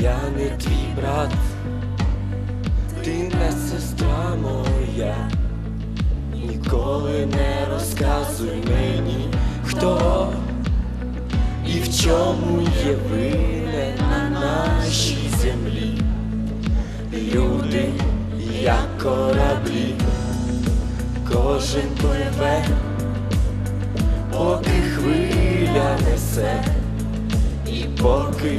я не твій брат, ти не сестра моя, ніколи не розказуй мені, хто і в чому є винен на нашій землі. Люди, як кораблі, кожен пливе, поки хвиля несе, і поки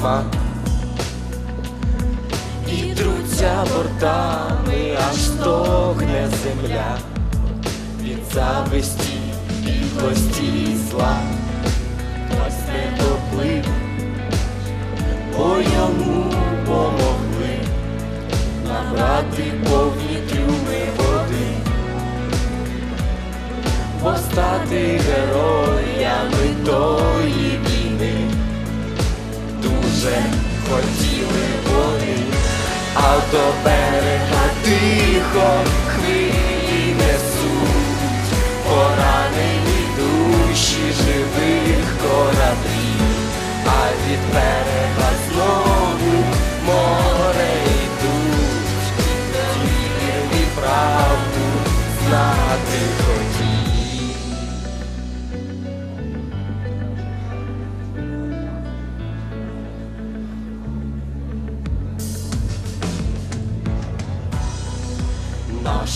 Нема. І труться бортами, аж стогне земля від зависті, підлості і зла. Хтось не доплив, бо йому помогли набрати повні трюми води, постати героями тої дуже хотіли вони, а до берега тихо хвилі несуть, поранені душі живих кораблів, а від берега знову море йдуть, тільки правду знати хотів.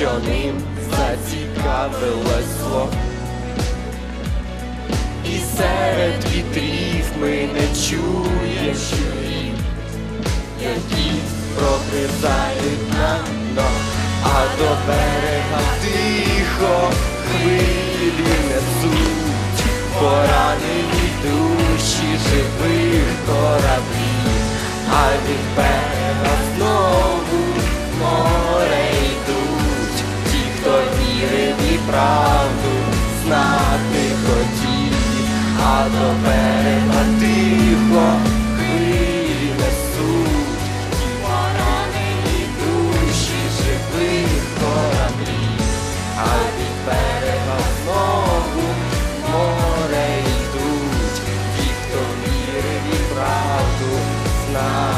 що ним зацікавилось зло. І серед вітрів ми не чуєм щурів, які прогризають нам дно, а до берега тихо хвилі несуть, поранені душі живих God.